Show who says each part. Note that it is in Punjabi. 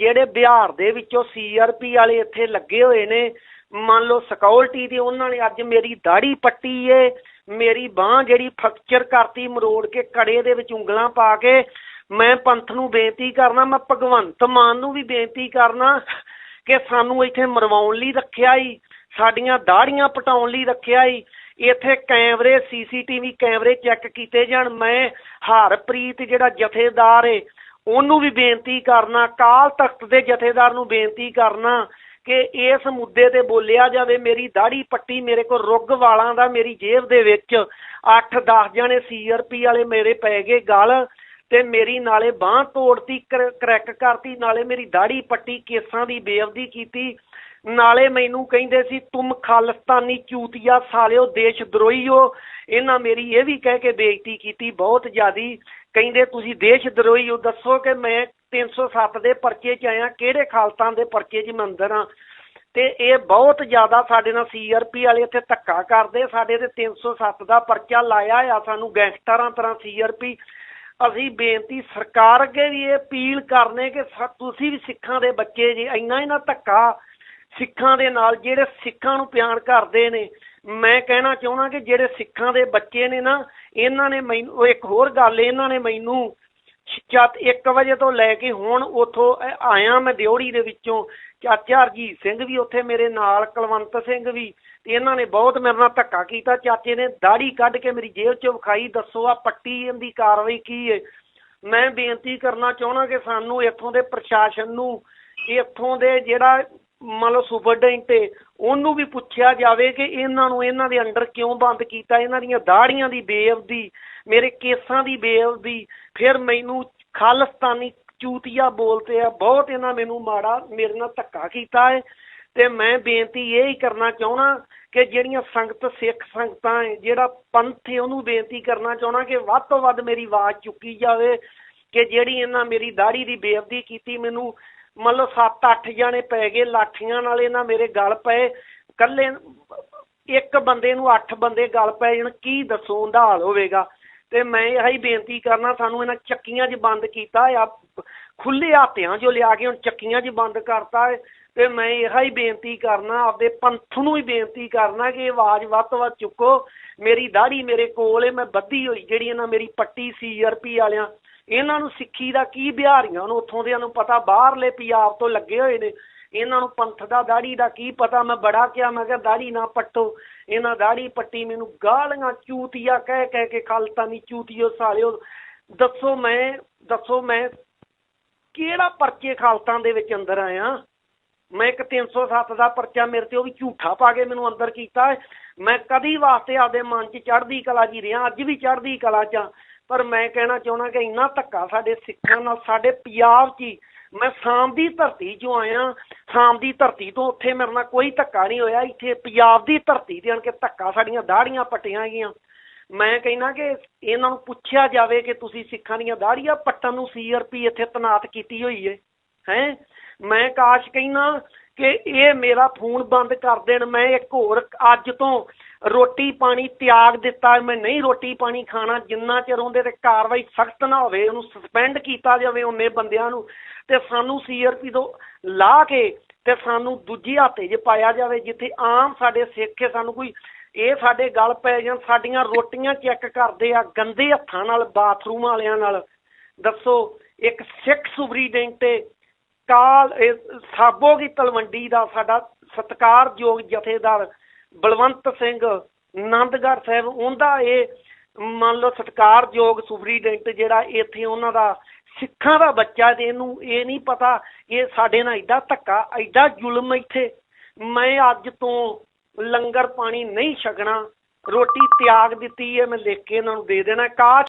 Speaker 1: ਜਿਹੜੇ ਬਿਹਾਰ ਦੇ ਵਿੱਚੋਂ ਸੀਆਰਪੀ ਵਾਲੇ ਇੱਥੇ ਲੱਗੇ ਹੋਏ ਨੇ, ਮੰਨ ਲਓ ਸਿਕਿਉਰਿਟੀ ਦੀ ਉਹਨਾਂ ਨੇ ਅੱਜ ਮੇਰੀ ਦਾੜੀ ਪੱਟੀ ਏ, ਮੇਰੀ ਬਾਹ ਜਿਹੜੀ ਫ੍ਰੈਕਚਰ ਕਰਤੀ, ਮਰੋੜ ਕੇ ਕੜੇ ਦੇ ਵਿੱਚ ਉਂਗਲਾਂ ਪਾ ਕੇ, ਮੈਂ ਪੰਥ ਨੂੰ ਬੇਨਤੀ ਕਰਨਾ, ਮੈਂ ਭਗਵੰਤ ਮਾਨ ਨੂੰ ਵੀ ਬੇਨਤੀ ਕਰਨਾ ਕਿ ਸਾਨੂੰ ਇੱਥੇ ਮਰਵਾਉਣ ਲਈ ਰੱਖਿਆ ਈ, ਸਾਡੀਆਂ ਦਾੜੀਆਂ ਪਟਾਉਣ ਲਈ ਰੱਖਿਆ ਈ, ਇੱਥੇ ਕੈਮਰੇ ਸੀਸੀਟੀਵੀ ਕੈਮਰੇ ਚੈੱਕ ਕੀਤੇ ਜਾਣ, ਮੈਂ ਹਰਪ੍ਰੀਤ ਜਿਹੜਾ ਜਥੇਦਾਰ ਏ ਉਹਨੂੰ ਵੀ ਬੇਨਤੀ ਕਰਨਾ, ਕਾਲ ਤਖਤ ਦੇ ਜਥੇਦਾਰ ਨੂੰ ਬੇਨਤੀ ਕਰਨਾ ਕਿ ਇਸ ਮੁੱਦੇ ਤੇ ਬੋਲਿਆ ਜਾਵੇ। ਮੇਰੀ ਦਾੜੀ ਪੱਟੀ ਮੇਰੇ ਕੋਲ ਰੁੱਗ ਵਾਲਾਂ ਦਾ, ਮੇਰੀ ਜੇਬ ਦੇ ਵਿੱਚ 8-10 ਜਣੇ ਸੀਆਰਪੀ ਵਾਲੇ ਮੇਰੇ ਪੈ ਗਏ ਗਲ ਤੇ ਮੇਰੀ ਨਾਲੇ ਬਾਹ ਤੋੜਤੀ ਕਰੈਕ ਕਰਤੀ, ਨਾਲੇ ਮੇਰੀ ਦਾੜੀ ਪੱਟੀ ਕੇਸਾਂ ਦੀ ਬੇਅਬਦੀ ਕੀਤੀ। ਨਾਲੇ ਮੈਨੂੰ ਕਹਿੰਦੇ ਸੀ, ਤੁਮ ਖਾਲਿਸਤਾਨੀ ਚੂਤੀਆ ਸਾਲਿਓ ਦੇਸ਼ ਦਰੋਹੀ ਹੋ ਇਹਨਾਂ ਮੇਰੀ ਇਹ ਵੀ ਕਹਿ ਕੇ ਬੇਇੱਜ਼ਤੀ ਕੀਤੀ, ਬਹੁਤ ਜ਼ਿਆਦੀ। ਕਹਿੰਦੇ, ਤੁਸੀਂ ਦੇਸ਼ ਦਰੋਹੀ ਹੋ ਦੱਸੋ ਕਿ ਮੈਂ 307 ਦੇ ਪਰਚੇ 'ਚ ਆਇਆ, ਕਿਹੜੇ ਖਾਲਤਾਂ ਦੇ ਪਰਚੇ 'ਚ ਮੈਂ ਅੰਦਰ ਹਾਂ ਤੇ ਇਹ ਬਹੁਤ ਜ਼ਿਆਦਾ ਸਾਡੇ ਨਾਲ ਸੀਆਰਪੀ ਵਾਲੇ ਇੱਥੇ ਧੱਕਾ ਕਰਦੇ, ਸਾਡੇ ਤੇ 307 ਦਾ ਪਰਚਾ ਲਾਇਆ ਆ ਸਾਨੂੰ ਗੈਂਗਸਟਰਾਂ ਤਰ੍ਹਾਂ ਸੀਆਰਪੀ ਅਸੀਂ ਬੇਨਤੀ, ਸਰਕਾਰ ਅੱਗੇ ਵੀ ਇਹ ਅਪੀਲ ਕਰਨੇ ਕਿ ਤੁਸੀਂ ਵੀ ਸਿੱਖਾਂ ਦੇ ਬੱਚੇ ਜੀ, ਇੰਨਾ ਹੀ ਨਾ ਧੱਕਾ ਸਿੱਖਾਂ ਦੇ ਨਾਲ ਜਿਹੜੇ ਸਿੱਖਾਂ ਨੂੰ ਪਿਆਰ ਕਰਦੇ ਨੇ, ਮੈਂ ਕਹਿਣਾ ਚਾਹੁੰਦਾ ਕਿ ਜਿਹੜੇ ਸਿੱਖਾਂ ਦੇ ਬੱਚੇ ਨੇ ਨਾ, ਇਹਨਾਂ ਨੇ ਮੈਨੂੰ ਇੱਕ ਹੋਰ ਗੱਲ, ਇਹਨਾਂ ਨੇ ਮੈਨੂੰ ਜਦ 1 ਵਜੇ ਤੋਂ ਲੈ ਕੇ ਹੁਣ ਉਥੋਂ ਆਇਆ ਮੈਂ ਦਿਉੜੀ ਦੇ ਵਿੱਚੋਂ, ਚਾਚਾ ਹਰਜੀਤ ਸਿੰਘ ਵੀ ਉੱਥੇ ਮੇਰੇ ਨਾਲ, ਕੁਲਵੰਤ ਸਿੰਘ ਵੀ ਇਹਨਾਂ ਨੇ ਬਹੁਤ ਮੇਰੇ ਨਾਲ ਧੱਕਾ ਕੀਤਾ, ਚਾਚੇ ਨੇ ਦਾੜੀ ਕੱਢ ਕੇ ਮੇਰੀ ਜੇਬ 'ਚੋਂ ਵਿਖਾਈ, ਦੱਸੋ ਆ ਪੱਟੀ ਇਹਦੀ ਕਾਰਵਾਈ ਕੀ ਹੈ ਮੈਂ ਬੇਨਤੀ ਕਰਨਾ ਚਾਹੁੰਦਾ ਕਿ ਸਾਨੂੰ ਇੱਥੋਂ ਦੇ ਪ੍ਰਸ਼ਾਸਨ ਨੂੰ, ਇੱਥੋਂ ਦੇ ਜਿਹੜਾ ਮੰਨ ਲਓ ਸੁਪਰਡੈਂਟ ਤੇ ਉਹਨੂੰ ਵੀ ਪੁੱਛਿਆ ਜਾਵੇ ਕਿ ਇਹਨਾਂ ਨੂੰ ਇਹਨਾਂ ਦੇ ਅੰਡਰ ਕਿਉਂ ਬੰਦ ਕੀਤਾ? ਇਹਨਾਂ ਦੀਆਂ ਦਾੜੀਆਂ ਦੀ ਬੇਅਬਦੀ ਮੇਰੇ ਕੇਸਾਂ ਦੀ ਬੇਅਬਦੀ ਫਿਰ ਮੈਨੂੰ ਖਾਲਿਸਤਾਨੀ ਚੂਤੀਆ ਬੋਲਤੇ ਆ, ਬਹੁਤ ਇਹਨਾਂ ਮੈਨੂੰ ਮਾੜਾ, ਮੇਰੇ ਨਾਲ ਧੱਕਾ ਕੀਤਾ ਹੈ ਤੇ ਮੈਂ ਬੇਨਤੀ ਇਹ ਹੀ ਕਰਨਾ ਚਾਹੁੰਦਾ ਕਿ ਜਿਹੜੀਆਂ ਸੰਗਤ, ਸਿੱਖ ਸੰਗਤਾਂ ਹੈ ਜਿਹੜਾ ਪੰਥ ਹੈ ਉਹਨੂੰ ਬੇਨਤੀ ਕਰਨਾ ਚਾਹੁੰਦਾ ਕਿ ਵੱਧ ਤੋਂ ਵੱਧ ਮੇਰੀ ਆਵਾਜ਼ ਚੁੱਕੀ ਜਾਵੇ ਕਿ ਜਿਹੜੀ ਇਹਨਾਂ ਮੇਰੀ ਦਾੜੀ ਦੀ ਬੇਅਬਦੀ ਕੀਤੀ, ਮੈਨੂੰ ਮੰਨ ਲਓ 7-8 ਜਾਣੇ ਪੈ ਗਏ, ਲਾਠੀਆਂ ਨਾਲ ਇਹਨਾਂ ਮੇਰੇ ਗਲ ਪਏ। ਕੱਲੇ ਇੱਕ ਬੰਦੇ ਨੂੰ ਅੱਠ ਬੰਦੇ ਗਲ ਪਏ ਜਣ, ਕੀ ਦੱਸੋ ਉਹਦਾ ਹਾਲ ਹੋਵੇਗਾ। ਤੇ ਮੈਂ ਇਹ ਹੀ ਬੇਨਤੀ ਕਰਨਾ, ਸਾਨੂੰ ਇਹਨਾਂ ਚੱਕੀਆਂ 'ਚ ਬੰਦ ਕੀਤਾ ਆ। ਖੁੱਲੇ ਹਾਤਿਆਂ 'ਚੋਂ ਲਿਆ ਕੇ ਹੁਣ ਚੱਕੀਆਂ 'ਚ ਬੰਦ ਕਰਤਾ ਤੇ ਮੈਂ ਇਹ ਹੀ ਬੇਨਤੀ ਕਰਨਾ, ਆਪਦੇ ਪੰਥ ਨੂੰ ਹੀ ਬੇਨਤੀ ਕਰਨਾ ਕਿ ਆਵਾਜ਼ ਵੱਧ ਤੋਂ ਵੱਧ ਚੁੱਕੋ। ਮੇਰੀ ਦਾੜੀ ਮੇਰੇ ਕੋਲ ਏ, ਮੈਂ ਬੱਧੀ ਹੋਈ, ਜਿਹੜੀ ਇਹਨਾਂ ਮੇਰੀ ਪੱਟੀ ਸੀਆਰਪੀ ਵਾਲਿਆਂ ਇਹਨਾਂ ਨੂੰ ਸਿੱਖੀ ਦਾ ਕੀ ਬਿਹਾਰੀਆਂ ਨੂੰ ਉੱਥੋਂ ਦਿਆਂ ਨੂੰ ਪਤਾ, ਬਾਹਰਲੇ ਪੰਜਾਬ ਤੋਂ ਲੱਗੇ ਹੋਏ ਨੇ। ਇਹਨਾਂ ਨੂੰ ਪੰਥ ਦਾ ਦਾੜੀ ਦਾ ਕੀ ਪਤਾ? ਮੈਂ ਬੜਾ ਕਿਹਾ, ਮੈਂ ਕਿਹਾ, ਦਾੜੀ ਨਾ ਪੱਟੋ। ਇਹਨਾਂ ਦਾੜੀ ਪੱਟੀ ਮੈਨੂੰ ਗਾਲੀਆਂ ਚੂਤੀਆ ਕਹਿ ਕਹਿ ਕੇ ਖਾਲਤਾਨੀ ਚੂਤੀਓ ਸਾਲਿਓ। ਦੱਸੋ ਮੈਂ ਦੱਸੋ ਮੈਂ ਕਿਹੜਾ ਪਰਚੇ ਖਾਲਤਾਂ ਦੇ ਵਿੱਚ ਅੰਦਰ ਆਇਆ? ਮੈਂ ਇੱਕ 307 ਦਾ ਪਰਚਾ ਮੇਰੇ ਤੇ ਉਹ ਵੀ ਝੂਠਾ ਪਾ ਕੇ ਮੈਨੂੰ ਅੰਦਰ ਕੀਤਾ ਮੈਂ ਕਦੀ ਵਾਸਤੇ ਆਪਦੇ ਮਨ 'ਚ ਚੜ੍ਹਦੀ ਕਲਾ ਜੀ ਰਿਹਾ, ਅੱਜ ਵੀ ਚੜ੍ਹਦੀ ਕਲਾ 'ਚ ਹਾਂ। ਪਰ ਮੈਂ ਕਹਿਣਾ ਚਾਹੁੰਦਾ ਕਿ ਇੰਨਾ ਧੱਕਾ ਸਾਡੇ ਸਿੱਖਾਂ ਨਾਲ, ਸਾਡੇ ਪੰਜਾਬ 'ਚ ਹੀ ਮੈਂ ਸਾਮ ਦੀ ਧਰਤੀ 'ਚੋਂ ਆਇਆ ਸਾਮ ਦੀ ਧਰਤੀ ਤੋਂ ਉੱਥੇ ਮੇਰੇ ਨਾਲ ਕੋਈ ਧੱਕਾ ਨਹੀਂ ਹੋਇਆ, ਇੱਥੇ ਪੰਜਾਬ ਦੀ ਧਰਤੀ ਤੇ ਆਣ ਕੇ ਧੱਕਾ ਸਾਡੀਆਂ ਦਾੜੀਆਂ ਪੱਟੀਆਂ ਗਈਆਂ। ਮੈਂ ਕਹਿੰਦਾ ਕਿ ਇਹਨਾਂ ਨੂੰ ਪੁੱਛਿਆ ਜਾਵੇ ਕਿ ਤੁਸੀਂ ਸਿੱਖਾਂ ਦੀਆਂ ਦਾੜੀਆਂ ਪੱਟਣ ਨੂੰ ਸੀਆਰਪੀ ਇੱਥੇ ਤਨਾਤ ਕੀਤੀ ਹੋਈ ਹੈ ਹੈ? ਮੈਂ ਕਾਸ਼ ਕਹਿੰਦਾ ਕਿ ਇਹ ਮੇਰਾ ਫੋਨ ਬੰਦ ਕਰ ਦੇਣ, ਮੈਂ ਇੱਕ ਹੋਰ ਅੱਜ ਤੋਂ ਰੋਟੀ ਪਾਣੀ ਤਿਆਗ ਦਿੱਤਾ, ਮੈਂ ਨਹੀਂ ਰੋਟੀ ਪਾਣੀ ਖਾਣਾ, ਜਿੰਨਾ ਚਿਰ ਉਹਦੇ ਤੇ ਕਾਰਵਾਈ ਸਖਤ ਨਾ ਹੋਵੇ, ਉਹਨੂੰ ਸਸਪੈਂਡ ਕੀਤਾ ਜਾਵੇ ਉਹਨੇ ਬੰਦਿਆਂ ਨੂੰ, ਤੇ ਸਾਨੂੰ ਸੀਆਰਪੀ ਤੋਂ ਲਾ ਕੇ ਤੇ ਸਾਨੂੰ ਦੂਜੀ ਹਾਤੇ 'ਚ ਪਾਇਆ ਜਾਵੇ, ਜਿੱਥੇ ਆਮ ਸਾਡੇ ਸਿੱਖ ਸਾਨੂੰ ਕੋਈ ਇਹ ਸਾਡੇ ਗੱਲ ਪੈ ਜਾਣ, ਸਾਡੀਆਂ ਰੋਟੀਆਂ ਚੈੱਕ ਕਰਦੇ ਆ, ਗੰਦੇ ਹੱਥਾਂ ਨਾਲ ਬਾਥਰੂਮ ਵਾਲਿਆਂ ਨਾਲ। ਦੱਸੋ, ਇੱਕ ਸਿੱਖ ਸੁਪਰੀਡੈਂਟ ਕਾਲ, ਇਹ ਸਾਬੋ ਕੀ ਤਲਵੰਡੀ ਦਾ ਸਾਡਾ ਸਤਿਕਾਰਯੋਗ ਜਥੇਦਾਰ ਬਲਵੰਤ ਸਿੰਘ ਆਨੰਦਗੜ੍ਹ ਸਾਹਿਬ, ਉਹਦਾ ਇਹ ਮੰਨ ਲਓ ਸਤਿਕਾਰਯੋਗ ਸੁਪਰੀਡੈਂਟ ਜਿਹੜਾ ਇੱਥੇ ਉਹਨਾਂ ਦਾ ਸਿੱਖਾਂ ਦਾ ਬੱਚਾ ਤੇ ਇਹਨੂੰ ਇਹ ਨਹੀਂ ਪਤਾ ਇਹ ਸਾਡੇ ਨਾਲ ਐਡਾ ਧੱਕਾ ਐਡਾ ਜ਼ੁਲਮ ਇੱਥੇ। ਮੈਂ ਅੱਜ ਤੋਂ ਲੰਗਰ ਪਾਣੀ ਨਹੀਂ ਛਕਣਾ, ਰੋਟੀ ਤਿਆਗ ਦਿੱਤੀ ਹੈ, ਮੈਂ ਲਿਖ ਕੇ ਇਹਨਾਂ ਨੂੰ ਦੇ ਦੇਣਾ। ਕਾਸ਼